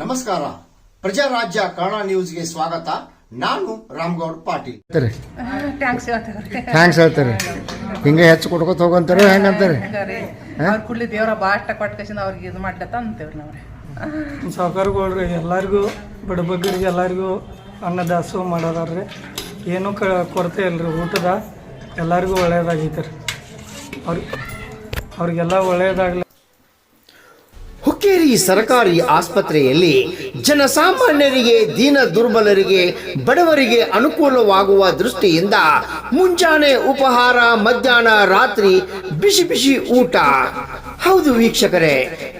ನಮಸ್ಕಾರ. ಪ್ರಜಾರಾಜ್ಯ ಕನ್ನಡ ನ್ಯೂಸ್ಗೆ ಸ್ವಾಗತ. ನಾನು ರಾಮ್ಗೌಡ್ ಪಾಟೀಲ್. ಥ್ಯಾಂಕ್ಸ್ ಹೇಳ್ತಾರೆ. ಥ್ಯಾಂಕ್ಸ್ ಹೇಳ್ತಾರೆ. ಹಿಂಗೆ ಹೆಚ್ಚು ಕೊಡ್ಕೊತ ಹೋಗಂತಾರೆ ಹೆಂಗಂತಾರೆ ಅವ್ರ ಕುಡ್ಲಿ ದೇವ್ರ ಬಾಷ್ಟ ಕೊಟ್ಟ ಅವ್ರಿಗೆ ಇದು ಮಾಡ್ಲತ್ತ ಅಂತೇವ್ರಿ ನಾವ್ರಿ. ಸಾವುಕಾರಗಳ್ರಿ ಎಲ್ಲರಿಗೂ ಬಡಬಗ್ಗರಿಗೆ ಎಲ್ಲರಿಗೂ ಅನ್ನದಾಸೋಹ ಮಾಡೋದಾರ್ರಿ. ಏನೂ ಕ ಕೊರತೆ ರೀ ಊಟದ ಎಲ್ಲರಿಗೂ ಒಳ್ಳೆಯದಾಗೈತೆ ರೀ. ಅವ್ರಿಗೆ ಅವ್ರಿಗೆಲ್ಲ ಒಳ್ಳೆಯದಾಗಲಿ ಹುಕ್ಕೇರಿ ಸರ್ಕಾರಿ ಆಸ್ಪತ್ರೆಯಲ್ಲಿ ಜನಸಾಮಾನ್ಯರಿಗೆ, ದೀನ ದುರ್ಬಲರಿಗೆ, ಬಡವರಿಗೆ ಅನುಕೂಲವಾಗುವ ದೃಷ್ಟಿಯಿಂದ ಮುಂಜಾನೆ ಉಪಹಾರ, ಮಧ್ಯಾಹ್ನ ರಾತ್ರಿ ಬಿಸಿ ಬಿಸಿ ಊಟ. ಹೌದು ವೀಕ್ಷಕರೇ,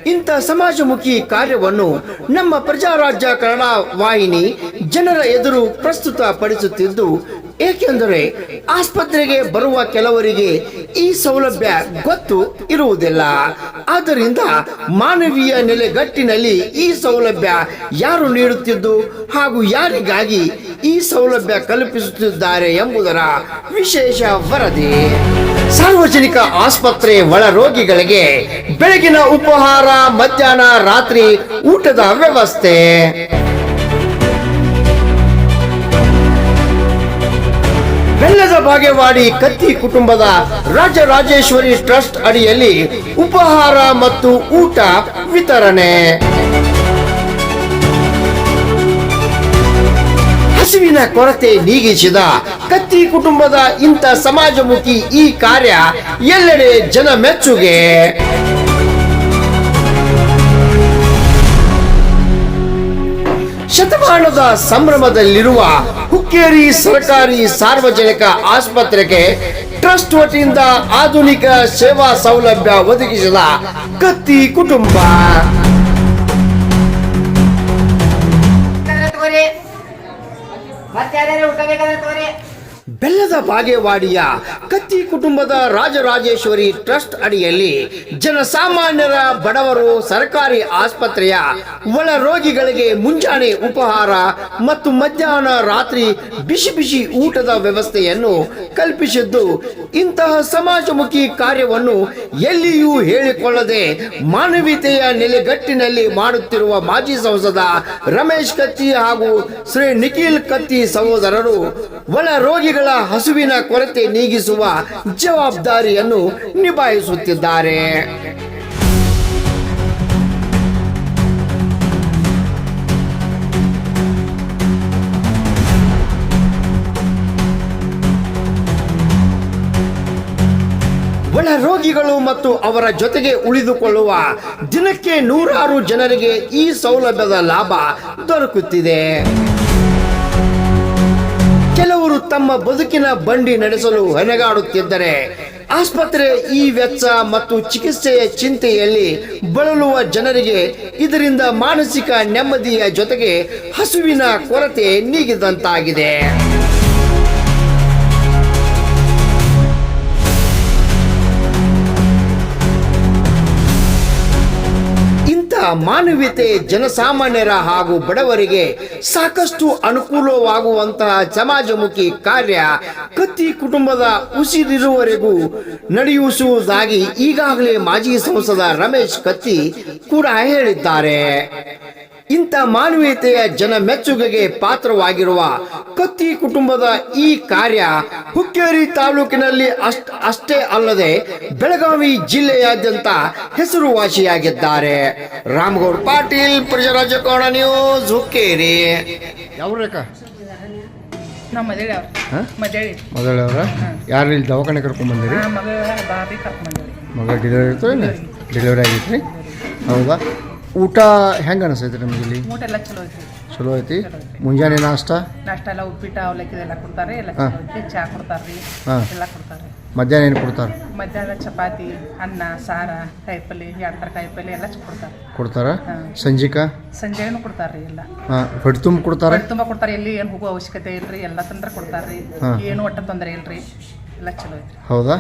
ಇಂಥ ಸಮಾಜಮುಖಿ ಕಾರ್ಯವನ್ನು ನಮ್ಮ ಪ್ರಜಾರಾಜ್ಯ ಕನ್ನಡ ವಾಹಿನಿ ಜನರ ಎದುರು ಪ್ರಸ್ತುತ ಪಡಿಸುತ್ತಿದ್ದು ಏಕೆಂದರೆ ಆಸ್ಪತ್ರೆಗೆ ಬರುವ ಕೆಲವರಿಗೆ ಈ ಸೌಲಭ್ಯ ಗೊತ್ತು ಇರುವುದಿಲ್ಲ. ಆದ್ದರಿಂದ ಮಾನವೀಯ ನೆಲೆಗಟ್ಟಿನಲ್ಲಿ ಈ ಸೌಲಭ್ಯ ಯಾರು ನೀಡುತ್ತಿದ್ದು ಹಾಗೂ ಯಾರಿಗಾಗಿ ಈ ಸೌಲಭ್ಯ ಕಲ್ಪಿಸುತ್ತಿದ್ದಾರೆ ಎಂಬುದರ ವಿಶೇಷ ವರದಿ. ಸಾರ್ವಜನಿಕ ಆಸ್ಪತ್ರೆ ಒಳ ರೋಗಿಗಳಿಗೆ ಬೆಳಗಿನ ಉಪಹಾರ, ಮಧ್ಯಾಹ್ನ ರಾತ್ರಿ ಊಟದ ವ್ಯವಸ್ಥೆ. ಬೆಲ್ಲದ ಬಾಗೇವಾಡಿ ಕತ್ತಿ ಕುಟುಂಬದ ರಾಜರಾಜೇಶ್ವರಿ ಟ್ರಸ್ಟ್ ಅಡಿಯಲ್ಲಿ ಉಪಹಾರ ಮತ್ತು ಊಟ ವಿತರಣೆ. ಹಸಿವಿನ ಕೊರತೆ ನೀಗಿಸಿದ ಕತ್ತಿ ಕುಟುಂಬದ ಇಂಥ ಸಮಾಜಮುಖಿ ಈ ಕಾರ್ಯ ಎಲ್ಲೆಡೆ ಜನ ಮೆಚ್ಚುಗೆ. ಶತಮಾನದ ಸಂಭ್ರಮದಲ್ಲಿರುವ ಹುಕ್ಕೇರಿ ಸರ್ಕಾರಿ ಸಾರ್ವಜನಿಕ ಆಸ್ಪತ್ರೆಗೆ ಟ್ರಸ್ಟ್ ವತಿಯಿಂದ ಆಧುನಿಕ ಸೇವಾ ಸೌಲಭ್ಯ ಒದಗಿಸಿದ ಕತ್ತಿ ಕುಟುಂಬ. ಮತ್ತೆ ಯಾರ್ಯಾರು ಊಟ ಬೇಕಾದ್ರೆ ತಗೋರಿ ಬೆಲ್ಲದ ಬಾಗೇವಾಡಿಯ ಕತ್ತಿ ಕುಟುಂಬದ ರಾಜರಾಜೇಶ್ವರಿ ಟ್ರಸ್ಟ್ ಅಡಿಯಲ್ಲಿ ಜನಸಾಮಾನ್ಯರ ಬಡವರು ಸರ್ಕಾರಿ ಆಸ್ಪತ್ರೆಯ ಒಳ ರೋಗಿಗಳಿಗೆ ಮುಂಜಾನೆ ಉಪಹಾರ ಮತ್ತು ಮಧ್ಯಾಹ್ನ ರಾತ್ರಿ ಬಿಸಿ ಬಿಸಿ ಊಟದ ವ್ಯವಸ್ಥೆಯನ್ನು ಕಲ್ಪಿಸಿದ್ದು ಇಂತಹ ಸಮಾಜಮುಖಿ ಕಾರ್ಯವನ್ನು ಎಲ್ಲಿಯೂ ಹೇಳಿಕೊಳ್ಳದೆ ಮಾನವೀಯತೆಯ ನೆಲೆಗಟ್ಟಿನಲ್ಲಿ ಮಾಡುತ್ತಿರುವ ಮಾಜಿ ಸಂಸದ ರಮೇಶ್ ಕತ್ತಿ ಹಾಗೂ ಶ್ರೀ ನಿಖಿಲ್ ಕತ್ತಿ ಸಹೋದರರು ಒಳ ರೋಗಿಗಳ ಹಸುವಿನ ಕೊರತೆ ನೀಗಿಸುವ ಜವಾಬ್ದಾರಿಯನ್ನು ನಿಭಾಯಿಸುತ್ತಿದ್ದಾರೆ. ರೋಗಿಗಳು ಮತ್ತು ಅವರ ಜೊತೆಗೆ ಉಳಿದುಕೊಳ್ಳುವ ದಿನಕ್ಕೆ ನೂರಾರು ಜನರಿಗೆ ಈ ಸೌಲಭ್ಯದ ಲಾಭ ದೊರಕುತ್ತಿದೆ. ಕೆಲವರು ತಮ್ಮ ಬದುಕಿನ ಬಂಡಿ ನಡೆಸಲು ಹೆಣಗಾಡುತ್ತಿದ್ದರೆ, ಆಸ್ಪತ್ರೆ ಈ ವೆಚ್ಚ ಮತ್ತು ಚಿಕಿತ್ಸೆಯ ಚಿಂತೆಯಲ್ಲಿ ಬಳಲುವ ಜನರಿಗೆ ಇದರಿಂದ ಮಾನಸಿಕ ನೆಮ್ಮದಿಯ ಜೊತೆಗೆ ಹಸುವಿನ ಕೊರತೆ ನೀಗಿದಂತಾಗಿದೆ. ಮಾನವೀಯತೆ ಜನಸಾಮಾನ್ಯರ ಹಾಗೂ ಬಡವರಿಗೆ ಸಾಕಷ್ಟು ಅನುಕೂಲವಾಗುವಂತಹ ಸಮಾಜಮುಖಿ ಕಾರ್ಯ ಕತ್ತಿ ಕುಟುಂಬದ ಉಸಿರಿರುವವರೆಗೂ ನಡೆಯಿಸುವುದಾಗಿ ಈಗಾಗಲೇ ಮಾಜಿ ಸಂಸದ ರಮೇಶ್ ಕತ್ತಿ ಕೂಡ ಹೇಳಿದ್ದಾರೆ. ಇಂಥ ಮಾನವೀಯತೆಯ ಜನ ಮೆಚ್ಚುಗೆಗೆ ಪಾತ್ರವಾಗಿರುವ ಕತ್ತಿ ಕುಟುಂಬದ ಈ ಕಾರ್ಯ ಹುಕ್ಕೇರಿ ತಾಲೂಕಿನಲ್ಲಿ ಅಷ್ಟ ಅಷ್ಟೇ ಅಲ್ಲದೆ ಬೆಳಗಾವಿ ಜಿಲ್ಲೆಯಾದ್ಯಂತ ಹೆಸರುವಾಸಿಯಾಗಿದ್ದಾರೆ. ರಾಮಗೌಡ್ ಪಾಟೀಲ್ ಪ್ರಜರಾಜ್ಯ ಕೋಣ ನ್ಯೂಸ್ ಹುಕ್ಕೇರಿ. ಯಾವ ರೇಖ? ನಮ್ಮ ಮದೇಳಿ ಅವ್ರ. ಹಾಂ? ಮದೇಳಿ ಮೊದಲವ್ರ ಯಾರು ಇಲ್ಲಿ ದವಾಖಾನೆ ಕರ್ಕೊಂಡ್ಬಂದಿರಿ ಮಗ ಡೆಲಿವರಿ ಆಗಿತ್ತು ಡೆಲಿವರಿ ಆಗಿತ್ತು ರೀ ಹೌದಾ? ಊಟ ಹೆಂಗೆ ಅನಿಸ್ತೈತೆ ನಿಮ್ಗೆ ಇಲ್ಲಿ? ಊಟ ಎಲ್ಲ ಚಲೋ ಐತಿ? ಚಲೋ ಐತಿ ಮುಂಜಾನೆ ನಾಷ್ಟ? ನಾಷ್ಟ ಎಲ್ಲ ಉಪ್ಪಿಟ್ಟು ಅವಲಕ್ಕಿ ಎಲ್ಲ ಕೊಡ್ತಾರೆ ಎಲ್ಲ ಹಾ. ಚಲೋ ಐತಿ ಚಾ ಕೊಡ್ತಾರ್ರಿ ಹಾ. ಎಲ್ಲ ಕೊಡ್ತಾರೆ ಮಧ್ಯಾಹ್ನ ಏನು ಕೊಡ್ತಾರೆ? ಮಧ್ಯಾಹ್ನ ಚಪಾತಿ ಅನ್ನ ಸಾರ ಕಾಯಿಪಲ್ಲೆ ಎರಡು ಥರ ಕಾಯಿಪಲ್ಲೆ ಎಲ್ಲ ಚ- ಕೊಡ್ತಾರೆ. ಕೊಡ್ತಾರ? ಹಾ. ಸಂಜಿಕ? ಸಂಜೆನೂ ಕೊಡ್ತಾರ್ರಿ ಎಲ್ಲ. ಹಾಂ. ಹೊಟ್ಟೆ ತುಂಬ ಕೊಡ್ತಾರ? ಹೊಟ್ಟೆ ತುಂಬ ಕೊಡ್ತಾರೆ ಎಲ್ಲಿ ಏನು ಹೋಗೋ ಅವಶ್ಯಕತೆ ಇಲ್ರಿ ಎಲ್ಲ ತಂದ್ರೆ ಕೊಡ್ತಾರ್ರಿ. ಹಾ. ಏನು ಒಟ್ಟ ತೊಂದರೆ ಇಲ್ರಿ. ಎಲ್ಲ ಚಲೋ ಐತ್ರಿ. ಹೌದಾ?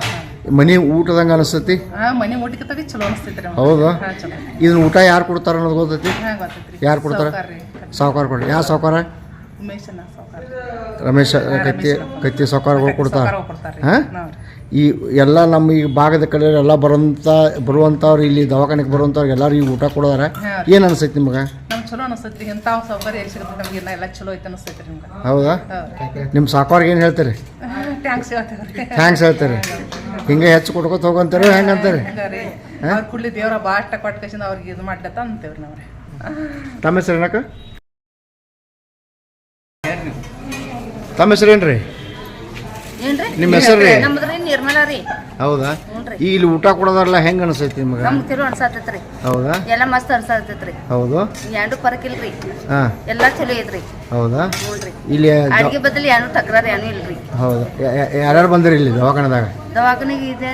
ಮನೆ ಊಟದಂಗೆ ಅನಿಸ್ತೈತಿ? ಹಾ ಮನೆ ಊಟಕ್ಕೆ ಚಲೋ ಅನಿಸ್ತೈತ್ರಿ ನಮ್ಗೆ. ಹೌದಾ? ಹಾ ಚಲೋ ಇದನ್ನ ಊಟ ಯಾರು ಕೊಡ್ತಾರ ಅನ್ನೋದು ಗೊತ್ತೈತಿ? ಹಾ ಗೊತ್ತೈತ್ರಿ. ಯಾರು ಕೊಡ್ತಾರೆ? ಸಾವ್ಕಾರ್ರಿ. ಸಾವುಕಾರ ಕೊಡ್ರಿ. ಯಾವ ಸಾವುಕಾರ? ಉಮೇಶನ ಸಾವುಕಾರ ರಮೇಶ್ ಕತ್ತಿ ಕತ್ತಿ ಸಾವುಕಾರಗಳು ಕೊಡ್ತಾರೆ? ಸಾವುಕಾರ ಕೊಡ್ತಾರೆ ಹಾಂ? ಈ ಎಲ್ಲ ನಮ್ಮ ಈ ಭಾಗದ ಕಡೆ ಎಲ್ಲ ಬರೋಂಥ ಬರುವಂಥವ್ರು ಇಲ್ಲಿ ದವಾಖಾನೆಗೆ ಬರುವಂಥವ್ರು ಎಲ್ಲರೂ ಈ ಊಟ ಕೊಡೋದಾರೆ? ಹಾಂ. ಏನು ಅನಿಸೈತಿ ನಿಮ್ಗೆ? ನಮ್ಗೆ ಚಲೋ ಅನಿಸ್ತೈತಿ ಇಂಥವು ಸೌಕರ್ಯ ಎಲ್ಲಿ ಸಿಗುತ್ತೆ ನಮ್ಗೆ ಎಲ್ಲ ಚಲೋ ಐತೆ ಅನಿಸ್ತೈತಿ ನಿಮ್ಗೆ. ಹೌದಾ? ಹೌದು ನಿಮ್ಮ ಸಾಕೋರ್ಗೆ ಏನು ಹೇಳ್ತೀರಿ? ಟ್ಯಾಂಕ್ಸ್ ಹೇಳ್ತಾರೆ. ಥ್ಯಾಂಕ್ಸ್ ಹೇಳ್ತಾರೆ. ಹಿಂಗೆ ಹೆಚ್ಚು ಕೊಡ್ಕೊತ ಹೋಗಂತಾರೆ? ಹೆಂಗಂತಾರೆ ಅವ್ರ ಕುಡ್ಲಿ ದೇವ್ರ ಬಾಷ್ಟ ಕೊಟ್ಟು ಕಸಿಂದ ಅವ್ರಿಗೆ ಇದು ಮಾಡ್ಲತ್ತ ಅಂತೇವ್ರಿ ನಾವ್ರಿ ತಮ್ಮ ಹೆಸರು ಏನಕ್ಕ? ತಮ್ಮ ಹೆಸರು ಏನ್ರಿ? ನಿಮ್ಮ ಹೆಸರು ರೀ? ನಮ್ದ್ರಿ ನಿರ್ಮಲಾ ರೀ. ಹೌದಾ? ಈ ಇಲ್ಲಿ ಊಟ ಕೊಡೋದಾರಲ್ಲ ಹೆಂಗ್ ಅನ್ಸೈತಿ ನಿಮ್ಗೆ? ನಮ್ಗೆ ತಿರು ಅನ್ಸಾತೈತ್ರಿ. ಹೌದಾ? ಎಲ್ಲ ಮಸ್ತ್ ಅನ್ಸಾತೈತ್ರಿ. ಹೌದು. ಎರಡು ಪರಕಿಲ್ರಿ. ಇಲ್ರಿ ಎಲ್ಲ ಎಲ್ಲಾ ಚಲೋ ಐತ್ರಿ. ಹೌದಾ? ಇಲ್ಲಿ ಅಡ್ಗೆ ಬದಲು ಏನು ತಕರಾರು ಏನು ಇಲ್ರಿ. ಹೌದು. ಯಾರ್ಯಾರು ಬಂದ್ರಿ ಇಲ್ಲಿ ದವಾಖಾನದಾಗ? ದವಾಖಾನಿಗೆ ಇದೆ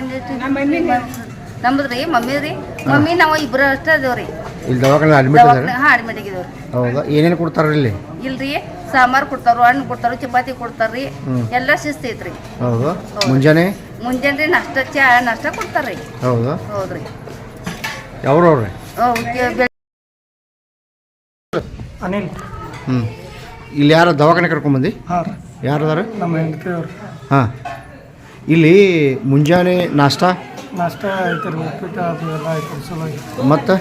ನಮ್ದ್ರಿ ಮಮ್ಮಿ ರೀ. ಮಮ್ಮಿ ನಾವು ಇಬ್ರು ಅಷ್ಟೇ ಅದೇವ್ರಿ ಇಲ್ಲಿ ದವಾಖಾನೆ ಅಡ್ಮಿಟ್ ದವಾಖಾನೆ ಹಾಂ ಅಡ್ಮಿಟ್ ಆಗಿದೇವ್ರಿ. ಹೌದಾ? ಏನೇನು ಕೊಡ್ತಾರ ಇಲ್ಲಿ? ಇಲ್ರಿ ಸಾಂಬಾರ್ ಕೊಡ್ತಾರು ಹಣ್ಣು ಕೊಡ್ತಾರು ಚಪಾತಿ ಕೊಡ್ತಾರ್ರಿ. ಎಲ್ಲ ಶಿಸ್ತು ಐತ್ರಿ. ಹೌದು. ಮುಂಜಾನೆ? ಮುಂಜಾನೆ ನಾಷ್ಟ ಚಾ ನಾಷ್ಟ ಕೊಡ್ತಾರ್ರಿ. ಹೌದು. ಹೌದ್ರಿ. ಯಾವ್ರವ್ರಿ ಅನಿಲ್. ಹ್ಮ್. ಇಲ್ಲಿ ಯಾರು ದವಾಖಾನೆ ಕರ್ಕೊಂಬಂದಿ ಹಾಂ ಯಾರು ಅದಾರ? ನಮ್ಮ ಹೆಂಡತಿ ಅವ್ರು. ಹಾಂ. ಇಲ್ಲಿ ಮುಂಜಾನೆ ನಾಷ್ಟ? ನಾಷ್ಟ ಐತೆ ಉಪ್ಪಿಟ್ಟು ಅದು ಎಲ್ಲ ಐತೆ ಚಲೋ ಮತ್ತು?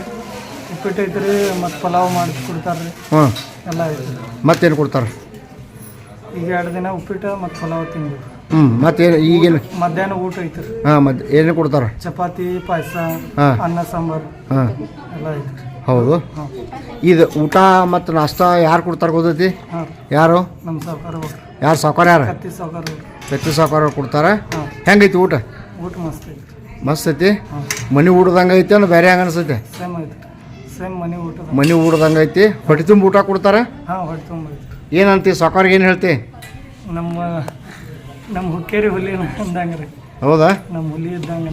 ಉಪ್ಪಿಟ್ಟು ಐತ್ರಿ ಮತ್ತು ಪಲಾವ್ ಮಾಡಿ ಕೊಡ್ತಾರೆ ರೀ ಹ್ಞೂ. ಎಲ್ಲ ಐತ್ರಿ. ಮತ್ತೇನು ಕೊಡ್ತಾರೆ? ಈಗ ಎರಡು ದಿನ ಉಪ್ಪಿಟ್ಟು ಮತ್ತು ಪಲಾವ್ ತಿಂದು ಹ್ಞೂ ಮತ್ತೇನು ಈಗೇನು? ಮಧ್ಯಾಹ್ನ ಊಟ ಐತ್ರಿ. ಹಾಂ ಮತ್ತೆ ಏನೇನು ಕೊಡ್ತಾರೆ? ಚಪಾತಿ ಪಾಯಸ ಹಾ. ಅನ್ನ ಸಾಂಬಾರು. ಹಾಂ. ಎಲ್ಲ ಐತ್ರಿ. ಹೌದು. ಹಾಂ. ಇದು ಊಟ ಮತ್ತು ನಾಷ್ಟ ಯಾರು ಕೊಡ್ತಾರೆ ಗೊತ್ತೈತಿ? ಹಾಂ. ಯಾರು? ನಮ್ಮ ಸಾವುಕಾರ ಯಾರು ಸಾವುಕಾರ ಯಾರು? ಕತ್ತಿ ಸಾವುಕಾರ ಪ್ರತಿ ಸಾವುಕಾರ ಕೊಡ್ತಾರೆ? ಹಾಂ. ಹೆಂಗೈತಿ ಊಟ? ಊಟ ಮಸ್ತ್ ಐತ್ರಿ. ಮಸ್ತ್ ಐತಿ? ಹಾಂ. ಮನೆ ಊಟದಂಗೆ ಐತೆ ಅನ್ನೋ ಬೇರೆ ಹಂಗೆ ಅನಿಸೈತೆ? ಸೇಮ್ ಐತ್ರಿ. ಸೇಮ್ ಮನೆ ಊಟದ. ಮನೆ ಊಟದಂಗೆ ಐತಿ? ಹೊಟ್ಟೆ ತುಂಬ ಊಟ ಕೊಡ್ತಾರೆ? ಹಾಂ ಹೊಟ್ಟೆ ತುಂಬ ಏನಂತಿ? ಸಾವುಕಾರ್ಗೆ ಏನು ಹೇಳ್ತಿ? ನಮ್ಮ ನಮ್ಮ ಹುಕ್ಕೇರಿ ಹುಲಿ ಅಂದಂಗೆ ರೀ. ಹೌದಾ? ನಮ್ಮ ಹುಲಿ ಇದ್ದಂಗ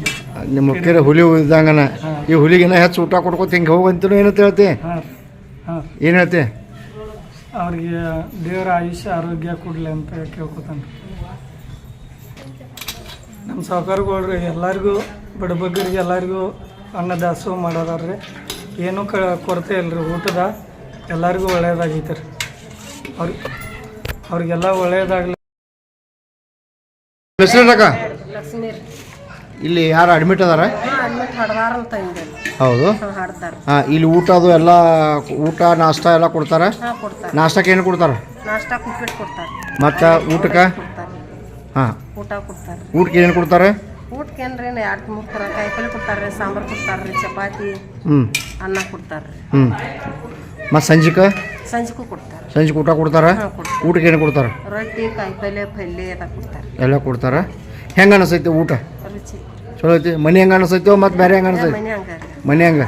ನಿಮ್ಮ ಹುಕ್ಕೇರಿ ಹುಲಿ ಇದ್ದಂಗನ? ಈ ಹುಲಿಗಿನ ಹೆಚ್ಚು ಊಟ ಕೊಡ್ಕೊತ ಹಿಂಗೆ ಹೋಗಂತೀನೋ ಏನಂತ ಹೇಳ್ತಿ? ಹಾಂ ಹಾಂ ಏನು ಹೇಳ್ತಿ? ಅವ್ರಿಗೆ ದೇವರ ಆಯುಷ್ಯ ಆರೋಗ್ಯ ಕೊಡಲಿ ಅಂತ ಕೇಳ್ಕೊತಾನೆ ನಮ್ಮ ಸಾವುಕಾರಗಳ್ರಿ ಎಲ್ಲರಿಗೂ ಬಡಬಗ್ಗರಿಗೆ ಎಲ್ಲರಿಗೂ ಅನ್ನದಾಸೋಹ ಮಾಡೋದಾರ್ರಿ. ಏನೂ ಕ ಕೊರತೆ ರೀ ಊಟದ ಎಲ್ಲರಿಗೂ ಒಳ್ಳೆಯದಾಗೈತೆ ರೀ. ಅವ್ರಿ ಅವ್ರಿಗೆಲ್ಲ ಒಳ್ಳೆಯದಾಗಲಿ ಹೆಸರೇನಕ್ಕ ಇಲ್ಲಿ ಯಾರು ಅಡ್ಮಿಟ್ ಅದಾರ? ಹೌದು. ಹಾಡ್ತಾರ ಹಾಂ ಇಲ್ಲಿ ಊಟ ಅದು ಎಲ್ಲ ಊಟ ನಾಷ್ಟ ಎಲ್ಲ ಕೊಡ್ತಾರೆ? ಹಾಂ ಕೊಡ್ತಾರೆ. ನಾಷ್ಟಕ್ಕೆ ಏನು ಕೊಡ್ತಾರೆ? ಮತ್ತು ಊಟಕ್ಕೆ? ಹಾಂ. ಊಟ ಕೊಡ್ತಾರೆ. ಊಟಕ್ಕೆ ಏನು ಕೊಡ್ತಾರೆ? ಊಟಕ್ಕೆ ಏನ್ರಿ ಎರಡು ಮೂರು ಥರ ಕಾಯಿಪಲ್ಲೆ ಕೊಡ್ತಾರ್ರಿ ಸಾಂಬಾರು ಕೊಡ್ತಾರ್ರಿ ಚಪಾತಿ ಹ್ಞೂ ಅನ್ನ ಕೊಡ್ತಾರೆ ರೀ ಹ್ಞೂ ಮತ್ತು ಸಂಜಿಕೆ? ಸಂಜೆಗೂ ಕೊಡ್ತಾರೆ ಸಂಜೆಗೆ ಊಟ ಕೊಡ್ತಾರ? ಹಾಂ ಕೊಡ್ತಾರೆ ಊಟಕ್ಕೆ ಏನು ಕೊಡ್ತಾರೆ? ರೊಟ್ಟಿ ಕಾಯಿಪಲ್ಲೆ ಪಲ್ಯ ಎಲ್ಲ ಕೊಡ್ತಾರೆ ಎಲ್ಲ ಕೊಡ್ತಾರ? ಹೆಂಗೆ ಅನಿಸೈತಿ ಊಟ? ರುಚಿ. ಚಲೋ ಐತಿ. ಮನೆ ಹೆಂಗೆ ಅನಿಸೈತೋ ಮತ್ತು ಬೇರೆ ಹೆಂಗೆ ಅನಿಸೈತಿ? ಮನೆ ಹಂಗೆ ರೀ. ಮನೆ ಹೆಂಗೆ.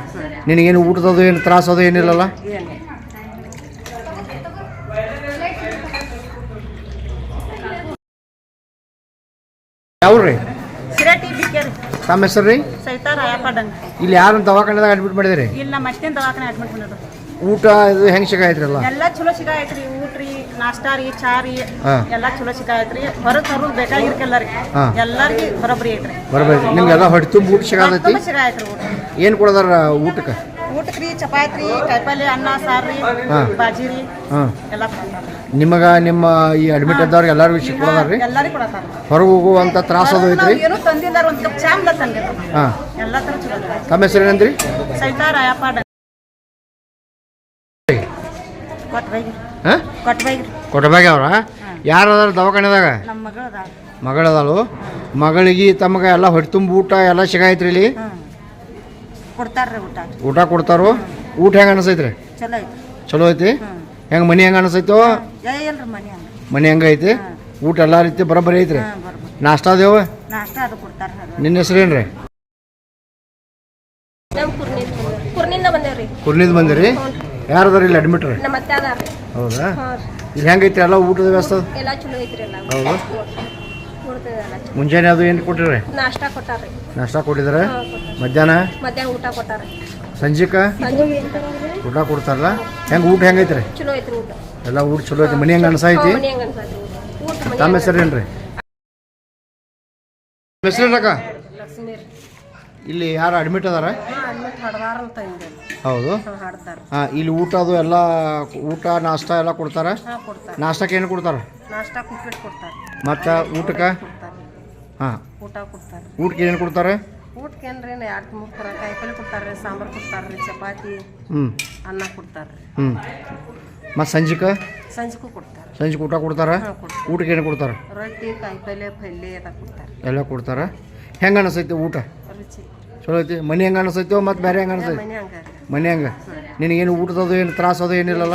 ನಿನಗೇನು ಊಟದದು ಏನು ತ್ರಾಸ ಅದು ಏನಿಲ್ಲಲ್ಲ? ಏನು ಯಾವ್ರಿ? ಸಿರಟಿ ಬಿಕ್ಕೇರಿ ತಮ್ಮ ಹೆಸರು ರೀ? ಇಲ್ಲಿ ಯಾರು ದವಾಖಾನೆದಾಗ ಅಡ್ಮಿಟ್ ಮಾಡಿದಿರಿ? ಇಲ್ಲಿ ನಮ್ಮ ದವಾಖಾನೆ ಅಡ್ಮಿಟ್ ಮಾಡಿದ್ರು ಊಟ ಇದು ಹೆಂಗೆ ಸಿಗಾಯ್ತ್ರಲ್ಲ? ಎಲ್ಲ ಚಲೋ ಸಿಗಾಯ್ತ್ರಿ ಊಟ ರೀ ನಾಷ್ಟಾ ರೀ ಚಾ ರೀ ಹಾ. ಎಲ್ಲ ಚಲೋ ಸಿಗಾಯ್ತ್ರಿ. ಹೊರಗೆ ತರೋದು ಬೇಕಾಗಿರ್ಕಲ್ಲ ರೀ ಹಾ. ಎಲ್ಲಾರ್ಗಿ ಬರೋಬ್ಬರಿ ಐತ್ರಿ. ಬರ್ಬೇಕು ನಿಮ್ಗೆಲ್ಲ ಹೊಟ್ಟೆ ತುಂಬ ಊಟ ಸಿಗಾತೈತಿ? ತುಂಬ ಸಿಗಾಯ್ತ್ರಿ ಊಟ. ಏನು ಕೊಡೋದಾರ ಊಟಕ್ಕೆ? ಊಟಕ್ಕೆ ರೀ ಚಪಾತಿ ರೀ ಕಾಯಿಪಲ್ಲೆ ಅನ್ನ ಸಾರು ರೀ ಹಾ. ಬಾಜಿ ರೀ. ಹಾಂ. ಎಲ್ಲ ಕೊಡ್ತಾರೆ. ನಿಮಗೆ ನಿಮ್ಮ ಈ ಅಡ್ಮಿಟ್ ಇದ್ದವ್ರಿಗೆ ಎಲ್ಲರಿಗೂ ಸಿಕ್ ಕೊಡೋದಾರ ರೀ ಎಲ್ಲರಿಗೂ ಕೊಡತಾರೆ ಹೊರಗೆ ಹೋಗುವಂಥ ತ್ರಾಸ ಅದು ಐತ್ರಿ? ಏನೂ ತಂದಿಲ್ಲ ಒಂದು ಕಪ್ ಚಾಮ್ಲ ತಂದಿಲ್ಲ ಹಾಂ. ಎಲ್ಲ ಥರ ಚಲೋ ಐತ್ರಿ. ತಮ್ಮ ಹೆಸರು ಏನಂದ್ರಿ? ಸೈತಾ ರಾಯಪಡಂಗ್ ಕೊಟ್ಬೈಗಿ ಹಾಂ? ಕೊಟ್ಟಬಾಗ ಅವ್ರ? ಯಾರು ಅದಾರ ದವಾಖಾನೆದಾಗ? ನಮ್ಮ ಮಗಳದಾಳು. ಮಗಳಿಗೆ ತಮಗ ಎಲ್ಲ ಹೊಟ್ಟೆ ತುಂಬ ಊಟ ಎಲ್ಲ ಸಿಗಾಯ್ತ್ರಿ ಇಲ್ಲಿ? ಹ್ಞೂ ಕೊಡ್ತಾರ್ರಿ ಊಟ. ಊಟ ಕೊಡ್ತಾರೋ? ಊಟ ಹೆಂಗೆ ಅನಿಸೈತ್ರಿ? ಚಲೋ ಐತಿ ಚಲೋ ಐತಿ? ಹೆಂಗೆ ಮನೆ ಹೆಂಗೆ ಅನಿಸೈತೋ? ಮನೆ ಹಂಗೆ? ಮನೆ ಹೆಂಗೆ ಐತಿ? ಊಟ ಎಲ್ಲ ರೀತಿ ಬರೋಬ್ಬರಿ ಐತ್ರಿ? ಹಾಂ ಬರ್ಬೋದು ನಾಷ್ಟ ಅದು ಕೊಡ್ತಾರೆ ನಿನ್ನ ಹೆಸರೇನ್ರಿ ರೀ ನಮ್ಮ ಕುರ್ನಿಂದ ಬಂದೇವ್ರಿ. ಕುರ್ನಿದ್ ಬಂದಿರಿ? ಯಾರು ಅದಾರ ಇಲ್ಲಿ ಅಡ್ಮಿಟ್ ರೀ? ನಮ್ಮ ಅತ್ತೆ ಅದಾರ ಹೌದಾ? ಇಲ್ಲಿ ಹೆಂಗೈತಿ ಎಲ್ಲ ಊಟದ ವ್ಯವಸ್ಥೆ? ಎಲ್ಲ ಚಲೋ ಐತ್ರಿ ಎಲ್ಲ ಹೌದು? ಮುಂಜಾನೆ ಅದು ಏನು ಕೊಟ್ಟಿರಿ? ನಾಷ್ಟ ಕೊಟ್ಟಾರ್ರಿ ನಾಷ್ಟ ಕೊಟ್ಟಿದ್ದಾರೆ ಕೊಟ್ಟಾರ. ಮಧ್ಯಾಹ್ನ? ಮಧ್ಯಾಹ್ನ ಊಟ ಕೊಟ್ಟಾರ ಸಂಜಿಕ? ಸಂಜೆ ಊಟ ಕೊಡ್ತಾರಲ್ಲ? ಹೆಂಗೆ ಊಟ ಹೆಂಗೈತ್ರಿ? ಚಲೋ ಐತ್ರಿ ಊಟ. ಎಲ್ಲ ಊಟ ಚಲೋ ಐತಿ? ಮನೆ ಹೆಂಗೆ ಅನ್ಸೈತಿ ತಮ್ಮ ಹೆಸರೇನ್ರಿ ಹೆಸರೇನಕ್ಕ ಇಲ್ಲಿ ಯಾರು ಅಡ್ಮಿಟ್ ಅದಾರ? ಹೌದು. ಹಾಂ ಇಲ್ಲಿ ಊಟ ಅದು ಎಲ್ಲ ಊಟ ನಾಷ್ಟ ಎಲ್ಲ ಕೊಡ್ತಾರ? ಹಾಂ ಕೊಡ್ತಾರೆ. ನಾಷ್ಟಕ್ಕೆ ಏನು ಕೊಡ್ತಾರ? ಮತ್ತ ಊಟಕ್ಕ ಹಾ ಮತ್ತು ಊಟಕ್ಕೆ? ಕೊಡ್ತಾರೆ. ಹಾಂ. ಊಟ ಕೊಡ್ತಾರೆ. ಊಟಕ್ಕೆ ಏನು ಕೊಡ್ತಾರೆ? ಊಟಕ್ಕೆ ಏನ್ರಿ ಎರಡು ಮೂರು ಥರ ಕಾಯಿಪಲ್ಲೆ ಕೊಡ್ತಾರೆ ರೀ ಸಾಂಬಾರು ಕೊಡ್ತಾರೆ ರೀ ಚಪಾತಿ ಹ್ಞೂ ಅನ್ನ ಕೊಡ್ತಾರೆ ರೀ ಹ್ಞೂ ಮತ್ತು ಸಂಜೆಗೆ ಸಂಜೆಗೂ ಕೊಡ್ತಾರೆ ಸಂಜೆಗೆ ಊಟ ಕೊಡ್ತಾರೆ? ಹಾಂ ಕೊಡ್ತಾರೆ ಊಟಕ್ಕೆ ಏನು ಕೊಡ್ತಾರೆ? ರೊಟ್ಟಿ ಕಾಯಿಪಲ್ಲೆ ಪಲ್ಯ ಎಲ್ಲ ಕೊಡ್ತಾರೆ ಎಲ್ಲ ಕೊಡ್ತಾರೆ? ಹೆಂಗೆ ಅನಿಸೈತಿ ಊಟ? ರುಚಿ. ಚಲೋ ಐತಿ. ಮನೆ ಹೆಂಗೆ ಅನಿಸೈತೋ ಮತ್ತೆ ಬೇರೆ ಹೆಂಗೆ ಅನಿಸೈತಿ? ಮನೆ ಹಂಗೆ ರೀ. ಮನೆ ಹೆಂಗೆ. ನಿನಗೇನು ಊಟದದು ಏನು ತ್ರಾಸ ಅದು ಏನಿಲ್ಲಲ್ಲ?